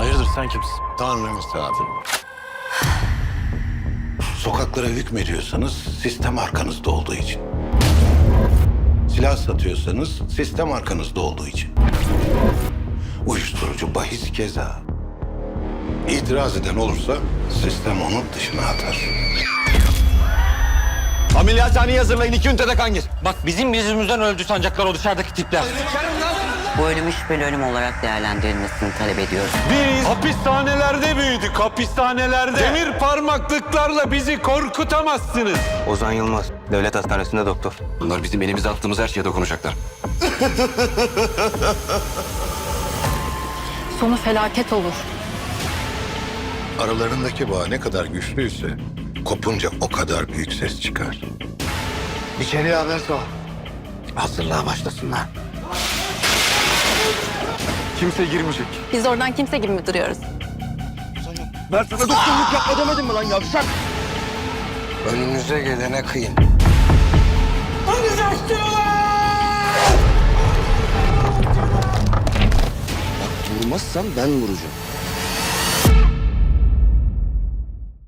Hayırdır sen kimsin? Tanrı misafiri. Sokaklara hükmediyorsanız sistem arkanızda olduğu için. Silah satıyorsanız sistem arkanızda olduğu için. Uyuşturucu bahis keza. İtiraz eden olursa sistem onu dışına atar. Ameliyathaneyi hazırlayın. iki ünitede kan gir. Bak bizim yüzümüzden öldü sancaklar o dışarıdaki tipler. Bu ölümü şüpheli ölüm olarak değerlendirilmesini talep ediyoruz. Biz hapishanelerde büyüdük, hapishanelerde. Demir parmaklıklarla bizi korkutamazsınız. Ozan Yılmaz. Devlet Hastanesi'nde doktor. Bunlar bizim elimize attığımız her şeye dokunacaklar. Sonu felaket olur. Aralarındaki bağ ne kadar güçlüyse kopunca o kadar büyük ses çıkar. İçeriye haber sor. Hazırlığa başlasınlar. Kimse girmeyecek. Biz oradan kimse gibi mi duruyoruz? Ben sana doktorluk yapma demedim mi lan yavşak? Önünüze gelene kıyın. Durmazsan ben vuracağım.